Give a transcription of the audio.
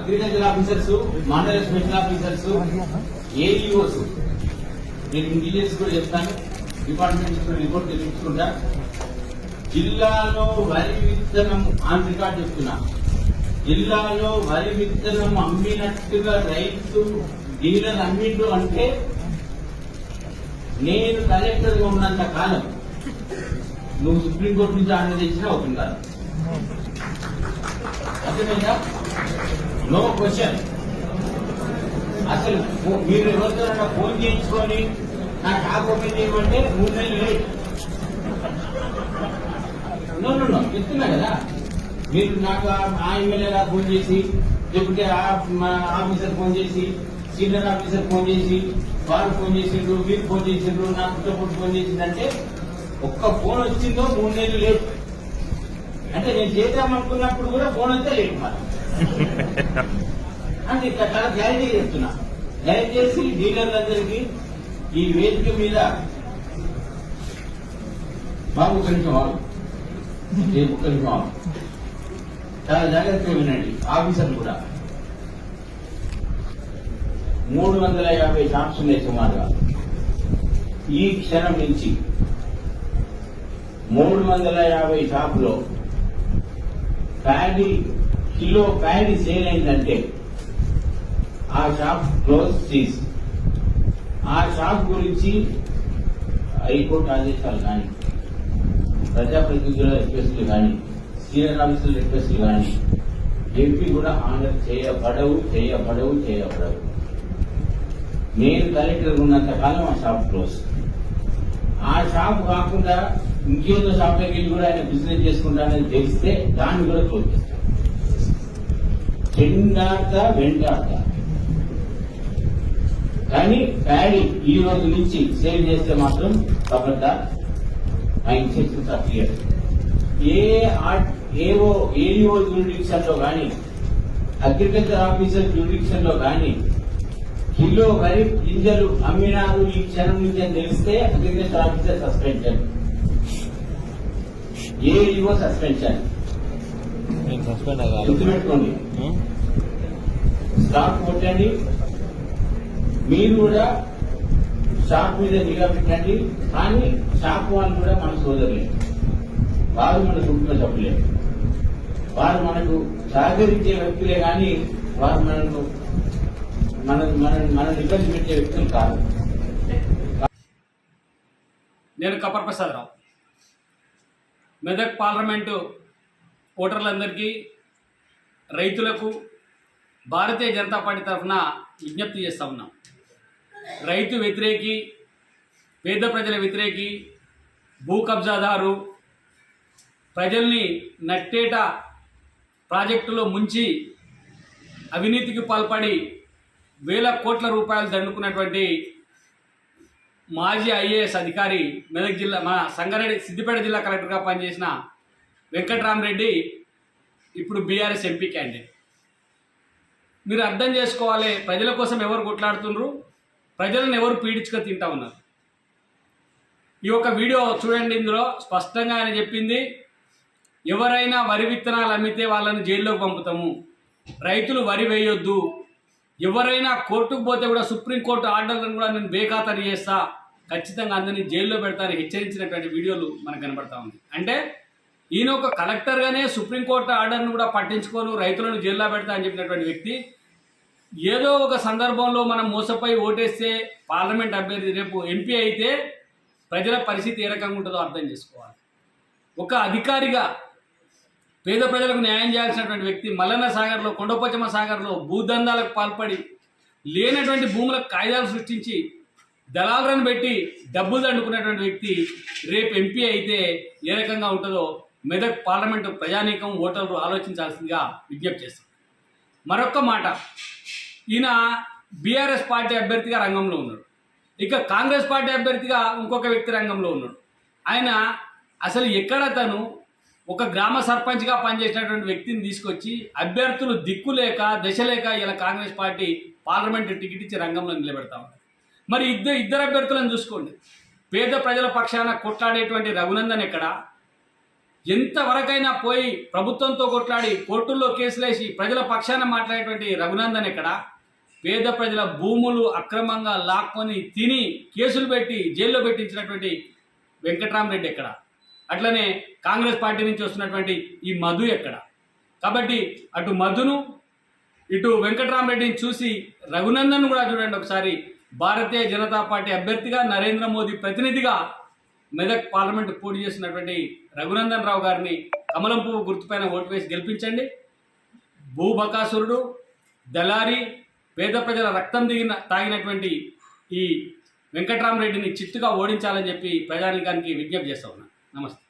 Agriculture officers mandal special officers AEOs నేను engineers కూడా చెప్తాను డిపార్ట్మెంట్స్ కూడా రిపోర్ట్ తెప్పించుకుంటా. జిల్లాలో వరి విత్తనం ఆన్ రికార్డ్ చెప్తున్నా. జిల్లాలో వరి విత్తనం అమ్మినట్టుగా రైతు డీలర్ అమ్మిండు అంటే నేను కలెక్టర్గా ఉన్నంత కాలం నువ్వు సుప్రీంకోర్టు నుంచి ఆర్డర్ తెచ్చినా అవుతుంటారు అర్థమైందా? నో క్వశ్చన్ అసలు మీరు ఎవరితో ఫోన్ చేయించుకొని నాకు ఆ ఓపెన్ చేయమంటే మూడు నెలలు లేట్. నో నో నో చెప్తున్నా కదా. మీరు నాకు ఆ- ఆ ఫోన్ చేసి లేకుంటే ఆ ఆఫీసర్ ఫోన్ చేసి సీనియర్ ఆఫీసర్ ఫోన్ చేసి వారు ఫోన్ చేసిండ్రు మీరు ఫోన్ చేసిండ్రు నా కుటుంబం ఫోన్ చేసిందంటే ఒక్క ఫోన్ వచ్చిందో మూడు నెలలు లేట్. అంటే నేను చేద్దామనుకున్నప్పుడు కూడా ఫోన్ వస్తే లేట్ మరి అని ఇక్కడ చాలా క్లారిటీ చెప్తున్నా. దయచేసి డీలర్లందరికీ ఈ వేదిక మీద బాబు ఒక్క వాళ్ళు రేపు ఏ వాళ్ళు చాలా జాగ్రత్తగా వినండి. ఆఫీసర్లు కూడా. మూడు వందల యాభై షాప్స్ ఉన్నాయి సుమారుగా. ఈ క్షణం నుంచి మూడు వందల యాభై షాపులో ప్యాడీ కిలో ప్యాడీ సేల్ అయిందంటే ఆ షాప్ క్లోజ్ చేసి ఆ షాప్ గురించి హైకోర్టు ఆదేశాలు కానీ ప్రజాప్రతినిధుల రిక్వెస్ట్లు కానీ సీనియర్ ఆఫీసర్ల రిక్వెస్ట్లు కానీ ఏపీ కూడా ఆర్డర్ చేయబడవు చేయబడవు చేయబడవు. నేను కలెక్టర్ ఉన్నంత కాలం ఆ షాప్ క్లోజ్. ఆ షాప్ కాకుండా ఇంకేదో షాప్ దగ్గర కూడా ఆయన బిజినెస్ చేసుకుంటానని తెలిస్తే దాన్ని కూడా క్లోజ్ చేస్తాను చెండాట వెంటాట కానీ ప్యాడీ ఈ రోజు నుంచి సేల్ చేస్తే మాత్రం కాబట్టి ఆ ఇన్స్ట్రక్షన్స్ ఆర్ క్లియర్ ఏ ఏవో ఏఈఓ జ్యూరిడిక్షన్లో కానీ అగ్రికల్చర్ ఆఫీసర్ జ్యూరిడిక్షన్లో కానీ కిలో వరి గింజలు అమ్మినారు ఈ క్షణం నుంచి అని తెలిస్తే agriculture officer suspension AEO suspension గుర్తుపెట్టుకోండి. స్టాక్ కొట్టండి. మీరు కూడా షాప్ మీద నిఘా పెట్టండి. కానీ షాప్ వాళ్ళు కూడా మన సోదరులే. వారు మన కుటుంబ సభ్యులే. వారు మనకు సహకరించే వ్యక్తులే కానీ వారు మనకు మన మన మన ఇబ్బంది పెట్టే వ్యక్తులు కాదు. నేను కపర్ ప్రసాదరావు మెదక్ పార్లమెంటు ఓటర్లందరికీ రైతులకు భారతీయ జనతా పార్టీ తరఫున విజ్ఞప్తి చేస్తా ఉన్నాం. రైతు వ్యతిరేకి పేద ప్రజల వ్యతిరేకి భూ కబ్జాదారు ప్రజల్ని నట్టేట ప్రాజెక్టులో ముంచి అవినీతికి పాల్పడి వేల కోట్ల రూపాయలు దండుకున్నటువంటి మాజీ ఐఏఎస్ అధికారి మెదక్ జిల్లా మన సంగారెడ్డి సిద్దిపేట జిల్లా కలెక్టర్గా పనిచేసిన వెంకట్రామరెడ్డి ఇప్పుడు బీఆర్ఎస్ ఎంపీ క్యాండిడేట్. మీరు అర్థం చేసుకోవాలి. ప్రజల కోసం ఎవరు కొట్లాడుతుండ్రు? ప్రజలను ఎవరు పీడించుకొని తింటా ఉన్నారు? ఈ యొక్క వీడియో చూడండి ఇందులో. స్పష్టంగా ఆయన చెప్పింది ఎవరైనా వరి విత్తనాలు అమ్మితే వాళ్ళని జైల్లోకి పంపుతాము. రైతులు వరి వేయొద్దు. ఎవరైనా కోర్టుకు పోతే కూడా సుప్రీంకోర్టు ఆర్డర్లను కూడా నేను బేఖాతరు చేస్తా. ఖచ్చితంగా అందరినీ జైల్లో పెడతారని హెచ్చరించినటువంటి వీడియోలు మనకు కనబడతా ఉంది. అంటే ఈయన ఒక కలెక్టర్గానే సుప్రీంకోర్టు ఆర్డర్ను కూడా పట్టించుకోను రైతులను జైల్లో పెడతా అని చెప్పినటువంటి వ్యక్తి. ఏదో ఒక సందర్భంలో మనం మోసపోయి ఓటేస్తే పార్లమెంట్ అభ్యర్థి రేపు ఎంపీ అయితే ప్రజల పరిస్థితి ఏ రకంగా ఉంటుందో అర్థం చేసుకోవాలి. ఒక అధికారిగా పేద ప్రజలకు న్యాయం చేయాల్సినటువంటి వ్యక్తి మల్లన్న సాగర్లో కొండపోచమ్మ సాగర్లో భూదందాలకు పాల్పడి లేనటువంటి భూములకు కాయిదాలు సృష్టించి దళాలను పెట్టి డబ్బులు దండుకున్నటువంటి వ్యక్తి రేపు ఎంపీ అయితే ఏ రకంగా ఉంటుందో మెదక్ పార్లమెంటు ప్రజానీకం ఓటర్లు ఆలోచించాల్సిందిగా విజ్ఞప్తి చేస్తారు మరొక్క మాట ఈయన బీఆర్ఎస్ పార్టీ అభ్యర్థిగా రంగంలో ఉన్నాడు. ఇక కాంగ్రెస్ పార్టీ అభ్యర్థిగా ఇంకొక వ్యక్తి రంగంలో ఉన్నాడు. ఆయన అసలు ఎక్కడ తను ఒక గ్రామ సర్పంచ్గా పనిచేసినటువంటి వ్యక్తిని తీసుకొచ్చి అభ్యర్థులు దిక్కు లేక దశ లేక ఇలా కాంగ్రెస్ పార్టీ పార్లమెంటు టికెట్ ఇచ్చి రంగంలో నిలబెడతా ఉన్నారు మరి ఇద్దరు ఇద్దరు అభ్యర్థులను చూసుకోండి. పేద ప్రజల పక్షాన కొట్లాడేటువంటి రఘునందన్ ఎక్కడ? ఎంతవరకైనా పోయి ప్రభుత్వంతో కొట్లాడి కోర్టుల్లో కేసులేసి ప్రజల పక్షాన మాట్లాడేటువంటి రఘునందన్ ఎక్కడ? పేద ప్రజల భూములు అక్రమంగా లాక్కొని తిని కేసులు పెట్టి జైల్లో పెట్టించినటువంటి వెంకట్రామరెడ్డి ఎక్కడ? అట్లనే కాంగ్రెస్ పార్టీ నుంచి వస్తున్నటువంటి ఈ మధు ఎక్కడ? కాబట్టి అటు మధును ఇటు వెంకట్రామరెడ్డిని చూసి రఘునందన్ కూడా చూడండి ఒకసారి. భారతీయ జనతా పార్టీ అభ్యర్థిగా నరేంద్ర మోదీ ప్రతినిధిగా మెదక్ పార్లమెంట్ పోటీ చేసినటువంటి రఘునందన్ రావు గారిని కమలం పువ్వు గుర్తుపైన ఓటు వేసి గెలిపించండి. భూబకాసురుడు దళారి పేద ప్రజల రక్తం దిగిన తాగినటువంటి ఈ వెంకట్రామరెడ్డిని చిత్తుగా ఓడించాలని చెప్పి ప్రజానీకానికి విజ్ఞప్తి చేస్తా ఉన్నాను నమస్తే.